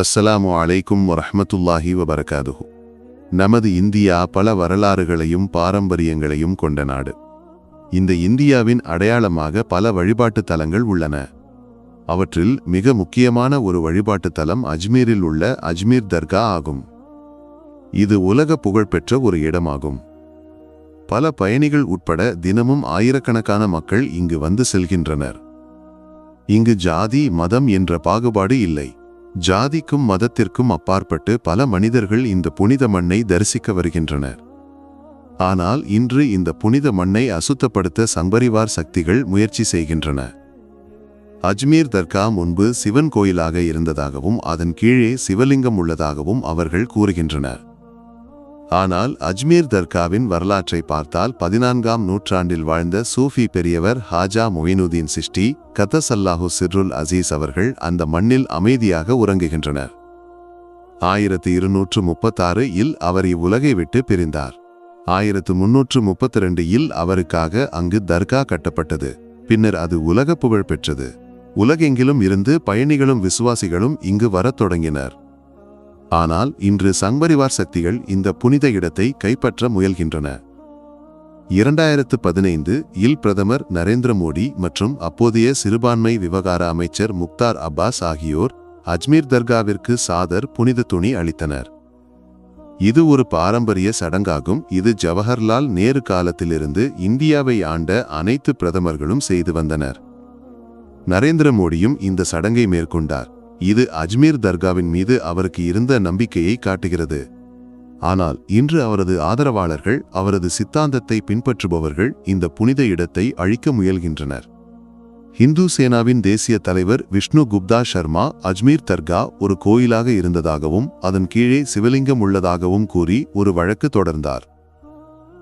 அஸ்ஸலாமு அலைக்கும் வரஹ்மத்துல்லாஹி வபரகாதுஹு. நமது இந்தியா பல வரலாறுகளையும் பாரம்பரியங்களையும் கொண்ட நாடு. இந்த இந்தியாவின் அடையாளமாக பல வழிபாட்டுத் தலங்கள் உள்ளன. அவற்றில் மிக முக்கியமான ஒரு வழிபாட்டுத் தலம் அஜ்மீரில் உள்ள அஜ்மீர் தர்கா ஆகும். இது உலக புகழ்பெற்ற ஒரு இடமாகும். பல பயணிகள் உட்பட தினமும் ஆயிரக்கணக்கான மக்கள் இங்கு வந்து செல்கின்றனர். இங்கு ஜாதி மதம் என்ற பாகுபாடு இல்லை. ஜாதிக்கும் மதத்திற்கும் அப்பாற்பட்டு பல மனிதர்கள் இந்த புனித மண்ணை தரிசிக்க வருகின்றனர். ஆனால் இன்று இந்த புனித மண்ணை அசுத்தப்படுத்த சம்பரிவார் சக்திகள் முயற்சி செய்கின்றன. அஜ்மீர் தர்கா முன்பு சிவன் கோயிலாக இருந்ததாகவும் அதன் கீழே சிவலிங்கம் உள்ளதாகவும் அவர்கள் கூறுகின்றனர். ஆனால் அஜ்மீர் தர்காவின் வரலாற்றை பார்த்தால் பதினான்காம் நூற்றாண்டில் வாழ்ந்த சூஃபி பெரியவர் ஹாஜா மொயினுதீன் சிஷ்டி கதசல்லாஹு சிர்ருல் அசீஸ் அவர்கள் அந்த மண்ணில் அமைதியாக உறங்குகின்றனர். ஆயிரத்து இருநூற்று முப்பத்தாறு இல் அவர் இவ்வுலகை விட்டு பிரிந்தார். ஆயிரத்து முன்னூற்று முப்பத்தி ரெண்டு இல் அவருக்காக அங்கு தர்கா கட்டப்பட்டது. பின்னர் அது உலக புகழ் பெற்றது. உலகெங்கிலும் இருந்து பயணிகளும் விசுவாசிகளும் இங்கு வரத் தொடங்கினர். ஆனால் இன்று சங்பரிவார் சக்திகள் இந்த புனித இடத்தை கைப்பற்ற முயல்கின்றன. இரண்டாயிரத்து பதினைந்து இல் பிரதமர் நரேந்திர மோடி மற்றும் அப்போதைய சிறுபான்மை விவகார அமைச்சர் முக்தார் அப்பாஸ் ஆகியோர் அஜ்மீர் தர்காவிற்கு சாதர் புனித துணி அளித்தனர். இது ஒரு பாரம்பரிய சடங்காகும். இது ஜவஹர்லால் நேரு காலத்திலிருந்து இந்தியாவை ஆண்ட அனைத்து பிரதமர்களும் செய்து வந்தனர். நரேந்திர மோடியும் இந்த சடங்கை மேற்கொண்டார். இது அஜ்மீர் தர்காவின் மீது அவருக்கு இருந்த நம்பிக்கையை காட்டுகிறது. ஆனால் இன்று அவரது ஆதரவாளர்கள் அவரது சித்தாந்தத்தை பின்பற்றுபவர்கள் இந்த புனித இடத்தை அழிக்க முயல்கின்றனர். ஹிந்து சேனாவின் தேசிய தலைவர் விஷ்ணு குப்தா சர்மா அஜ்மீர் தர்கா ஒரு கோயிலாக இருந்ததாகவும் அதன் கீழே சிவலிங்கம் உள்ளதாகவும் கூறி ஒரு வழக்கு தொடர்ந்தார்.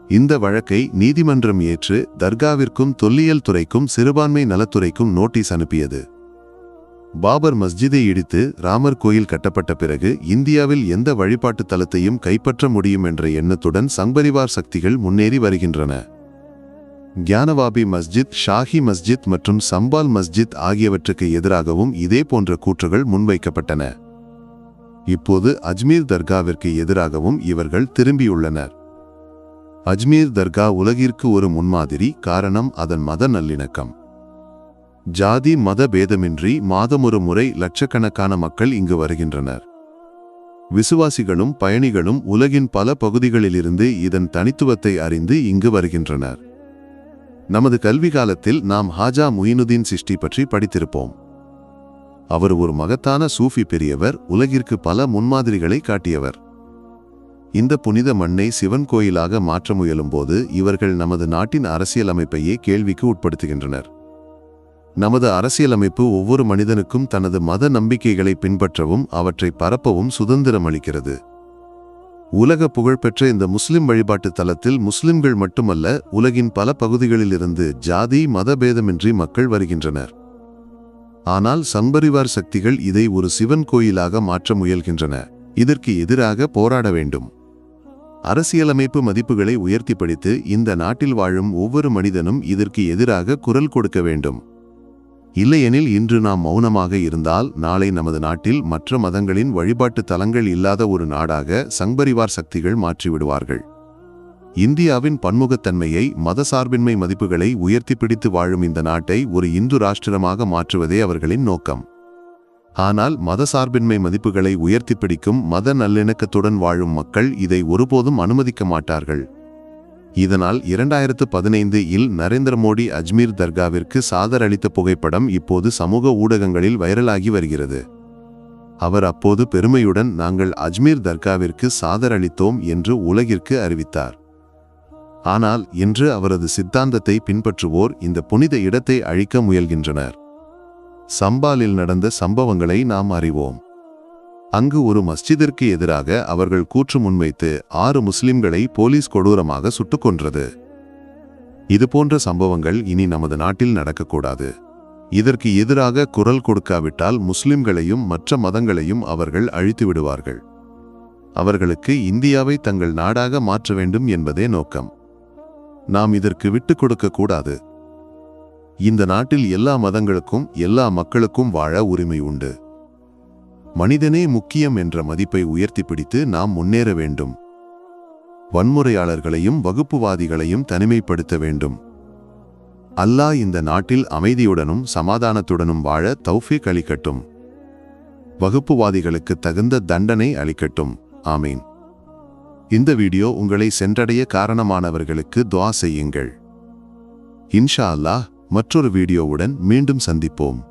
இந்த வழக்கை நீதிமன்றம் ஏற்று தர்காவிற்கும் தொல்லியல் துறைக்கும் சிறுபான்மை நலத்துறைக்கும் நோட்டீஸ் அனுப்பியது. பாபர் மஸ்ஜிதை இடித்து ராமர் கோயில் கட்டப்பட்ட பிறகு இந்தியாவில் எந்த வழிபாட்டுத் தலத்தையும் கைப்பற்ற முடியும் என்ற எண்ணத்துடன் சங்பரிவார் சக்திகள் முன்னேறி வருகின்றன. கியானவாபி மஸ்ஜித் ஷாஹி மஸ்ஜித் மற்றும் சம்பால் மஸ்ஜித் ஆகியவற்றுக்கு எதிராகவும் இதே போன்ற கூற்றுகள் முன்வைக்கப்பட்டன. இப்போது அஜ்மீர் தர்காவிற்கு எதிராகவும் இவர்கள் திரும்பியுள்ளனர். அஜ்மீர் தர்கா உலகிற்கு ஒரு முன்மாதிரி காரணம் அதன் மத நல்லிணக்கம். ஜாதி மத பேதமின்றி மாதமொரு முறை லட்சக்கணக்கான மக்கள் இங்கு வருகின்றனர். விசுவாசிகளும் பயணிகளும் உலகின் பல பகுதிகளிலிருந்து இதன் தனித்துவத்தை அறிந்து இங்கு வருகின்றனர். நமது கல்வி காலத்தில் நாம் ஹாஜா முயினுதீன் சிஷ்டி பற்றி படித்திருப்போம். அவர் ஒரு மகத்தான சூஃபி பெரியவர் உலகிற்கு பல முன்மாதிரிகளை காட்டியவர். இந்த புனித மண்ணை சிவன் கோயிலாக மாற்ற முயலும்போது இவர்கள் நமது நாட்டின் அரசியலமைப்பையே கேள்விக்கு உட்படுத்துகின்றனர். நமது அரசியலமைப்பு ஒவ்வொரு மனிதனுக்கும் தனது மத நம்பிக்கைகளை பின்பற்றவும் அவற்றை பரப்பவும் சுதந்திரம் அளிக்கிறது. உலக புகழ்பெற்ற இந்த முஸ்லிம் வழிபாட்டு தலத்தில் முஸ்லிம்கள் மட்டுமல்ல உலகின் பல பகுதிகளிலிருந்து ஜாதி மதபேதமின்றி மக்கள் வருகின்றனர். ஆனால் சம்பரிவார் சக்திகள் இதை ஒரு சிவன் கோயிலாக மாற்ற முயல்கின்றன. இதற்கு எதிராக போராட வேண்டும். அரசியலமைப்பு மதிப்புகளை உயர்த்தி படித்து இந்த நாட்டில் வாழும் ஒவ்வொரு மனிதனும் இதற்கு எதிராக குரல் கொடுக்க வேண்டும். இல்லையெனில் இன்று நாம் மௌனமாக இருந்தால் நாளை நமது நாட்டில் மற்ற மதங்களின் வழிபாட்டு தலங்கள் இல்லாத ஒரு நாடாக சங்பரிவார் சக்திகள் மாற்றிவிடுவார்கள். இந்தியாவின் பன்முகத்தன்மையை மதசார்பின்மை மதிப்புகளை உயர்த்தி பிடித்து வாழும் இந்த நாட்டை ஒரு இந்து ராஷ்டிரமாக மாற்றுவதே அவர்களின் நோக்கம். ஆனால் மதசார்பின்மை மதிப்புகளை உயர்த்தி பிடிக்கும் மத நல்லிணக்கத்துடன் வாழும் மக்கள் இதை ஒருபோதும் அனுமதிக்க மாட்டார்கள். இதனால் இரண்டாயிரத்து பதினைந்து இல் நரேந்திர மோடி அஜ்மீர் தர்காவிற்கு சாதர் அளித்த புகைப்படம் இப்போது சமூக ஊடகங்களில் வைரலாகி வருகிறது. அவர் அப்போது பெருமையுடன் நாங்கள் அஜ்மீர் தர்காவிற்கு சாதர் அளித்தோம் என்று உலகிற்கு அறிவித்தார். ஆனால் இன்று அவரது சித்தாந்தத்தை பின்பற்றுவோர் இந்த புனித இடத்தை அழிக்க முயல்கின்றனர். சம்பாலில் நடந்த சம்பவங்களை நாம் அறிவோம். அங்கு ஒரு மஸ்ஜிதிற்கு எதிராக அவர்கள் கூற்று முன்வைத்து ஆறு முஸ்லிம்களை போலீஸ் கொடூரமாக சுட்டுக் கொன்றது இதுபோன்ற சம்பவங்கள் இனி நமது நாட்டில் நடக்கக்கூடாது. இதற்கு எதிராக குரல் கொடுக்காவிட்டால் முஸ்லிம்களையும் மற்ற மதங்களையும் அவர்கள் அழித்து விடுவார்கள். அவர்களுக்கு இந்தியாவை தங்கள் நாடாக மாற்ற வேண்டும் என்பதே நோக்கம். நாம் இதற்கு விட்டுக் கொடுக்க கூடாது. இந்த நாட்டில் எல்லா மதங்களுக்கும் எல்லா மக்களுக்கும் வாழ உரிமை உண்டு. மனிதனே முக்கியம் என்ற மதிப்பை உயர்த்தி பிடித்து நாம் முன்னேற வேண்டும். வன்முறையாளர்களையும் வகுப்புவாதிகளையும் தனிமைப்படுத்த வேண்டும். அல்லாஹ் இந்த நாட்டில் அமைதியுடனும் சமாதானத்துடனும் வாழ தௌஃபீக் அளிக்கட்டும். வகுப்புவாதிகளுக்கு தகுந்த தண்டனை அளிக்கட்டும். ஆமீன். இந்த வீடியோ உங்களை சென்றடைய காரணமானவர்களுக்கு துவா செய்யுங்கள். இன்ஷா அல்லாஹ் மற்றொரு வீடியோவுடன் மீண்டும் சந்திப்போம்.